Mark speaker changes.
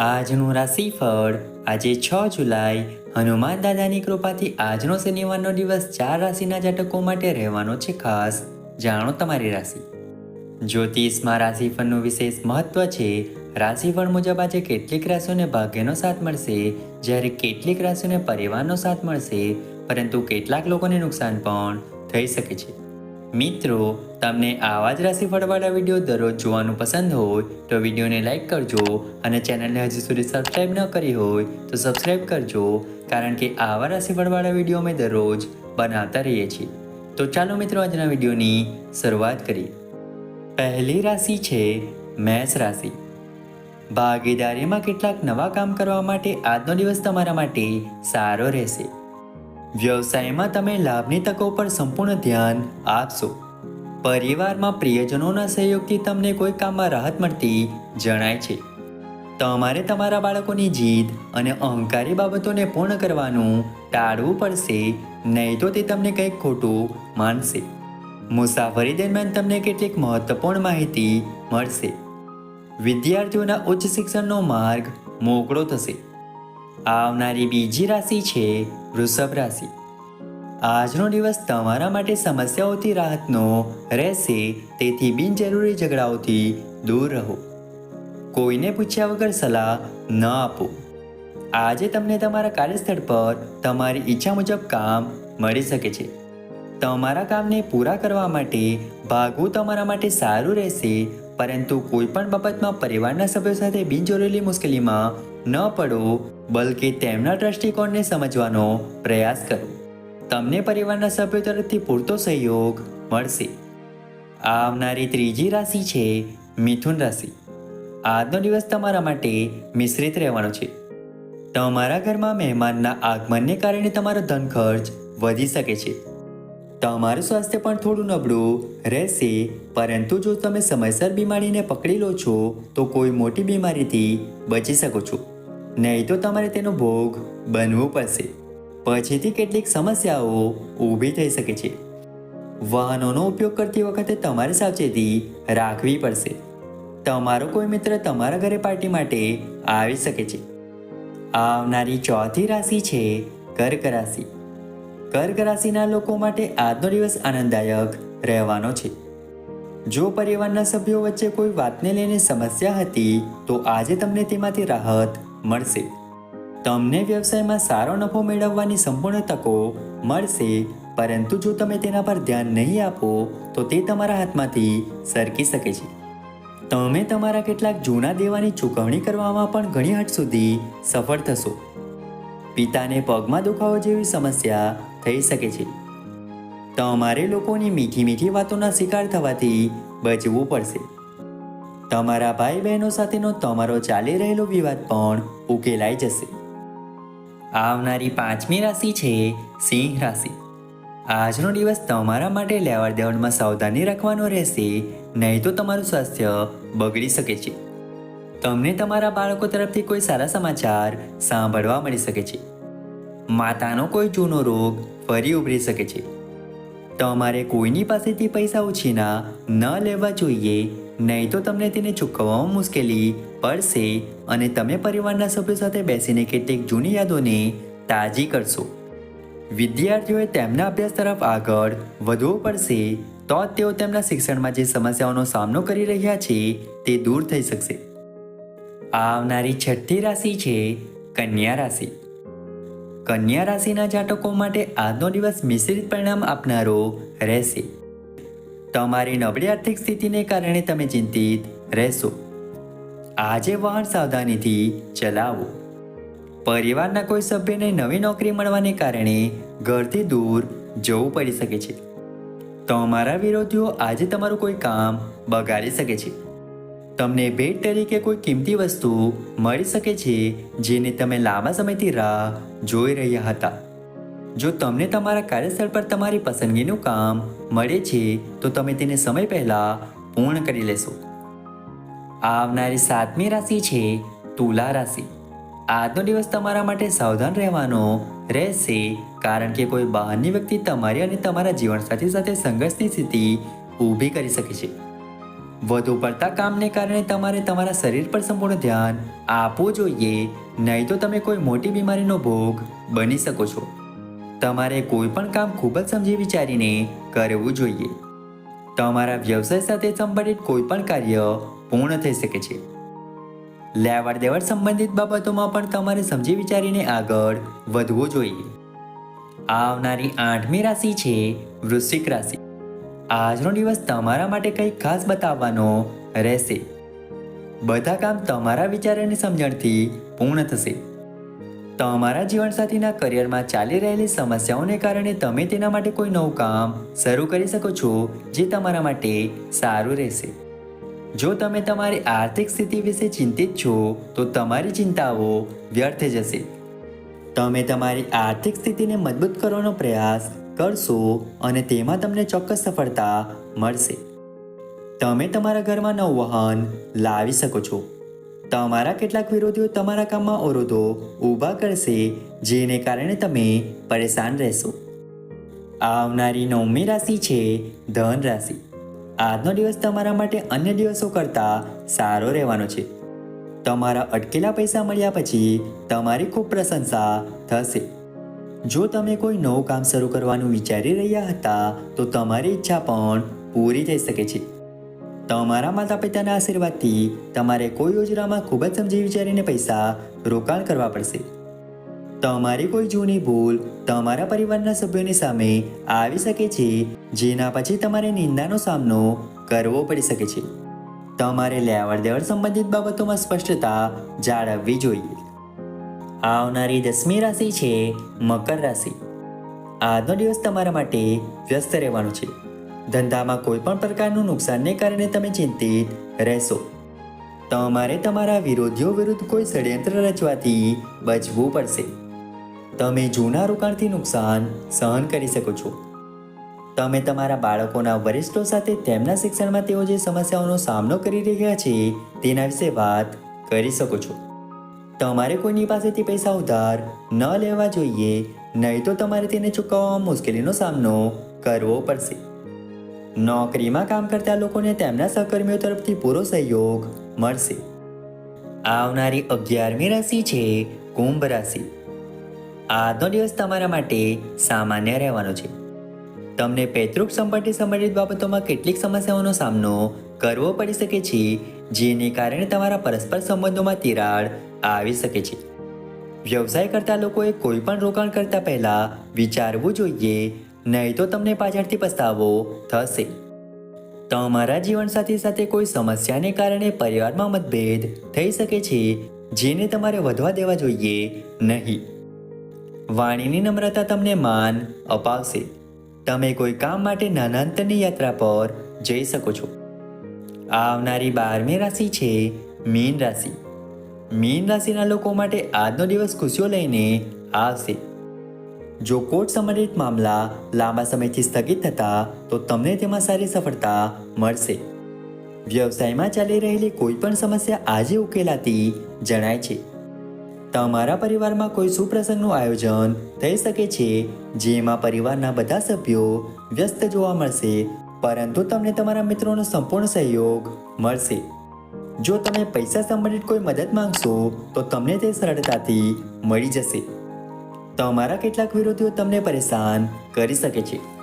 Speaker 1: આજનું રાશિફળ. આજે છ જુલાઈ. હનુમાન દાદાની કૃપાથી આજનો શનિવારનો દિવસ ચાર રાશિના જાતકો માટે રહેવાનો છે ખાસ. જાણો તમારી રાશિ. જ્યોતિષમાં રાશિફળનું વિશેષ મહત્વ છે. રાશિફળ મુજબ આજે કેટલીક રાશિઓને ભાગ્યનો સાથ મળશે. જ્યારે કેટલીક રાશિઓને પરિવારનો સાથ મળશે. પરંતુ કેટલાક લોકોને નુકસાન પણ થઈ શકે છે. મિત્રો, તમને આવા જ રાશિફળવાળા વીડિયો દરરોજ જોવાનું પસંદ હોય, તો વિડીયોને લાઈક કરજો અને ચેનલને હજી સુધી સબસ્ક્રાઈબ ન કરી હોય, તો સબસ્ક્રાઈબ કરજો, કારણ કે આવા રાશિફળવાળા વીડિયો અમે દરરોજ બનાવતા રહીએ છીએ. તો ચાલો મિત્રો, આજના વિડીયોની શરૂઆત કરીએ. પહેલી રાશિ છે મેષ રાશિ. ભાગીદારીમાં કેટલાક નવા કામ કરવા માટે આજનો દિવસ તમારા માટે સારો રહેશે. વ્યવસાયમાં તમે લાભની તકો પર સંપૂર્ણ ધ્યાન આપશો. પરિવારમાં પ્રિયજનોના સહયોગથી તમને કોઈ કામમાં રાહત મળતી જણાય છે. તમારે તમારા બાળકોની જીદ અને અહંકારી બાબતોને પૂર્ણ કરવાનું ટાળવું પડશે, નહીં તો તે તમને કંઈક ખોટું માનશે. મુસાફરી દરમિયાન તમને કેટલીક મહત્વપૂર્ણ માહિતી મળશે. વિદ્યાર્થીઓના ઉચ્ચ શિક્ષણનો માર્ગ મોકળો થશે. આવનારી બીજી રાશિ છે વૃષભ રાશિ. આજનો દિવસ તમારા માટે સમસ્યાઓથી રાહતનો રહેશે, તેથી બિનજરૂરી ઝઘડાઓથી દૂર રહો. કોઈને પૂછ્યા વગર સલાહ ન આપો. આજે તમને તમારા કાર્યસ્થળ પર તમારી ઈચ્છા મુજબ કામ મળી શકે છે. તમારા કામને પૂરા કરવા માટે ભાગવું તમારા માટે સારું રહેશે, પરંતુ કોઈપણ બાબતમાં પરિવારના સભ્યો સાથે બિનજરૂરી મુશ્કેલીમાં ન પડો બલકે તેમના દ્રષ્ટિકોણને સમજવાનો પ્રયાસ કરો. તમને પરિવારના સભ્યો તરફથી પૂરતો સહયોગ મળશે. આવનારી ત્રીજી રાશિ છે મિથુન રાશિ. આજનો દિવસ તમારા માટે મિશ્રિત રહેવાનો છે. તમારા ઘરમાં મહેમાનના આગમનને કારણે તમારો ધન ખર્ચ વધી શકે છે. તમારું સ્વાસ્થ્ય પણ થોડું નબળું રહેશે, પરંતુ જો તમે સમયસર બીમારીને પકડી લો છો, તો કોઈ મોટી બીમારીથી બચી શકો છો. નહીં તો તમારે તેનો ભોગ બનવું પડશે. પછીથી કેટલીક સમસ્યાઓ ઊભી થઈ શકે છે. વાહનોનો ઉપયોગ કરતી વખતે તમારે સાવચેતી રાખવી પડશે. તમારો કોઈ મિત્ર તમારા ઘરે પાર્ટી માટે આવી શકે છે. આવનારી ચોથી રાશિ છે કર્ક રાશિ. કર્ક રાશિના લોકો માટે આજનો દિવસ આનંદદાયક રહેવાનો છે. જો પરિવારના સભ્યો વચ્ચે કોઈ વાતને લઈને સમસ્યા હતી, તો આજે તમને તેમાંથી રાહત મળશે. તમને વ્યવસાયમાં સારો નફો મેળવવાની સંપૂર્ણ તકો મળશે, પરંતુ જો તમે તેના પર ધ્યાન નહીં આપો, તો તે તમારા હાથમાંથી સરકી શકે છે. તમે તમારા કેટલાક જૂના દેવાની ચૂકવણી કરવામાં પણ ઘણી હદ સુધી સફળ થશો. પિતાને પગમાં દુખાવો જેવી સમસ્યા થઈ શકે છે. તમારે લોકોની મીઠી મીઠી વાતોના શિકાર થવાથી બચવું પડશે. તમારા ભાઈ બહેનો સાથેનો તમારો ચાલી રહેલો વિવાદ પણ ઉકેલાઈ જશે. આવનારી પાંચમી રાશિ છે સિંહ રાશિ. આજનો દિવસ તમારા માટે લેવડ દેવડમાં સાવધાની રાખવાનો રહેશે, નહીં તો તમારું સ્વાસ્થ્ય બગડી શકે છે. તમને તમારા બાળકો તરફથી કોઈ સારા સમાચાર સાંભળવા મળી શકે છે. માતાનો કોઈ જૂનો રોગ ફરી ઉભરી શકે છે. તમારે કોઈની પાસેથી પૈસા ઉછીના ન લેવા જોઈએ, નહીં તો તમને તેને ચૂકવવામાં મુશ્કેલી પડશે અને તમે પરિવારના સભ્યો સાથે બેસીને કેટલીક જૂની યાદોને તાજી કરશો. વિદ્યાર્થીઓએ તેમના અભ્યાસ તરફ આગળ વધવું પડશે, તો જ તેઓ તેમના શિક્ષણમાં જે સમસ્યાઓનો સામનો કરી રહ્યા છે તે દૂર થઈ શકશે. આવનારી છઠ્ઠી રાશિ છે કન્યા રાશિ. કન્યા રાશિના જાતકો માટે આજનો દિવસ મિશ્રિત પરિણામ આપનારો રહેશે. તમારી નબળી આર્થિક સ્થિતિને કારણે તમે ચિંતિત રહેશો. આજે વાહન સાવધાનીથી ચલાવો. પરિવારના કોઈ સભ્યને નવી નોકરી મળવાને કારણે ઘરથી દૂર જવું પડી શકે છે. તમારા વિરોધીઓ આજે તમારું કોઈ કામ બગાડી શકે છે. તમને ભેટ તરીકે કોઈ કિંમતી વસ્તુ મળી શકે છે, જેને તમે લાંબા સમયથી રાહ જોઈ રહ્યા હતા. જો તમને તમારા કાર્યસ્થળ પર તમારી પસંદગીનું કામ મળે છે, તો તમે તેને સમય પહેલાં પૂર્ણ કરી લેશો. આવનારી સાતમી રાશિ છે તુલા રાશિ. આજનો દિવસ તમારા માટે સાવધાન રહેવાનો રહેશે કારણ કે કોઈ બહારની વ્યક્તિ તમારી અને તમારા જીવનસાથી સાથે સંઘર્ષની સ્થિતિ ઊભી કરી શકે છે. વધુ પડતા કામને કારણે તમારે તમારા શરીર પર સંપૂર્ણ ધ્યાન આપવું જોઈએ, નહીં તો તમે કોઈ મોટી બીમારીનો ભોગ બની શકો છો. તમારે કોઈ પણ કામ ખૂબ જ સમજી વિચારીને કરવું જોઈએ. તમારા વ્યવસાય સાથે સંબંધિત કોઈ પણ કાર્ય પૂર્ણ થઈ શકે છે. લેવડ દેવડ સંબંધિત બાબતોમાં પણ તમારે સમજી વિચારીને આગળ વધવું જોઈએ. આવનારી આઠમી રાશિ છે વૃશ્ચિક રાશિ. આજનો દિવસ તમારા માટે કંઈક ખાસ બતાવવાનો રહેશે. બધા કામ તમારા વિચાર અને સમજણથી પૂર્ણ થશે. તમારા જીવનસાથીના કરિયરમાં ચાલી રહેલી સમસ્યાઓને કારણે તમે તેના માટે કોઈ નવું કામ શરૂ કરી શકો છો જે તમારા માટે સારું રહેશે. જો તમે તમારી આર્થિક સ્થિતિ વિશે ચિંતિત છો, તો તમારી ચિંતાઓ વ્યર્થ જશે. તમે તમારી આર્થિક સ્થિતિને મજબૂત કરવાનો પ્રયાસ કરશો અને તેમાં તમને ચોક્કસ સફળતા મળશે. તમે તમારા ઘરમાં નવું વાહન લાવી શકો છો. તમારા કેટલાક વિરોધીઓ તમારા કામમાં અવરોધો ઊભા કરશે, જેને કારણે તમે પરેશાન રહેશો. આવનારી નવમી રાશિ છે ધન રાશિ. આજનો દિવસ તમારા માટે અન્ય દિવસો કરતાં સારો રહેવાનો છે. તમારા અટકેલા પૈસા મળ્યા પછી તમારી ખૂબ પ્રશંસા થશે. જો તમે કોઈ નવું કામ શરૂ કરવાનું વિચારી રહ્યા હતા, તો તમારી ઈચ્છા પણ પૂરી થઈ શકે છે. તમારા માતા પિતાના આશીર્વાદથી તમારે કોઈ યોજનામાં ખૂબ જ સમજી વિચારીને પૈસા રોકાણ કરવા પડશે. તમારી કોઈ જૂની ભૂલ તમારા પરિવારના સભ્યોની સામે આવી શકે છે જેના પછી તમારે નિંદાનો સામનો કરવો પડી શકે છે. તમારે લેવડ દેવડ સંબંધિત બાબતોમાં સ્પષ્ટતા જાળવવી જોઈએ. આવનારી દસમી રાશિ છે મકર રાશિ. આજનો દિવસ તમારા માટે વ્યસ્ત રહેવાનો છે. ધંધામાં કોઈ પણ પ્રકારનું નુકસાનને કારણે તમે ચિંતિત રહેશો. તમારે તમારા વિરોધીઓ વિરુદ્ધ કોઈ ષડયંત્ર રચવાથી બચવું પડશે. તમે જૂના રોકાણથી નુકસાન સહન કરી શકો છો. તમે તમારા બાળકોના વરિષ્ઠો સાથે તેમના શિક્ષણમાં તેઓ જે સમસ્યાઓનો સામનો કરી રહ્યા છે, તેના વિશે વાત કરી શકો છો. તમારે કોઈની પાસેથી પૈસા ઉધાર ન લેવા જોઈએ, નહીં તો તમારે તેને ચૂકવવામાં મુશ્કેલીનો સામનો કરવો પડશે. નોકરીમાં કામ કરતા લોકોને તેમના સહકર્મીઓ તરફથી પૂરો સહયોગ મળશે. આવનારી અગિયારમી રાશિ છે કુંભ રાશિ. આજનો દિવસ તમારા માટે સામાન્ય રહેવાનો છે. તમને પૈતૃક સંપત્તિ સંબંધિત બાબતોમાં કેટલીક સમસ્યાઓનો સામનો કરવો પડી શકે છે, જેને કારણે તમારા પરસ્પર સંબંધોમાં તિરાડ આવી શકે છે. વ્યવસાય કરતા લોકોએ કોઈ પણ રોકાણ કરતા પહેલા વિચારવું જોઈએ, નહીં તો તમને પાછળથી પસ્તાવો થશે. તમારા જીવનસાથી સાથે કોઈ સમસ્યાને કારણે પરિવારમાં મતભેદ થઈ શકે છે, જેને તમારે વધવા દેવા જોઈએ નહીં. વાણીની નમ્રતા તમને માન અપાવશે. તમે કોઈ કામ માટે નાનાંતરની યાત્રા પર જઈ શકો છો. આવનારી બારમી રાશિ છે મીન રાશિ. મીન રાશિના લોકો માટે આજનો દિવસ ખુશીઓ લઈને આવશે. જો કોર્ટ સંબંધિત મામલા લાંબા સમયથી સ્થગિત થતા, તો તમને તેમાં સારી સફળતા મળશે. વ્યવસાયમાં ચાલી રહેલી કોઈ પણ સમસ્યા આજે ઉકેલાતી જણાય છે. તમારા પરિવારમાં કોઈ સુપ્રસંગનું આયોજન થઈ શકે છે, જેમાં પરિવારના બધા સભ્યો વ્યસ્ત જોવા મળશે, પરંતુ તમને તમારા મિત્રોનો સંપૂર્ણ સહયોગ મળશે. જો તમે પૈસા સંબંધિત કોઈ મદદ માંગશો, તો તમને તે સરળતાથી મળી જશે. તમારા કેટલાક વિરોધીઓ તમને પરેશાન કરી શકે છે.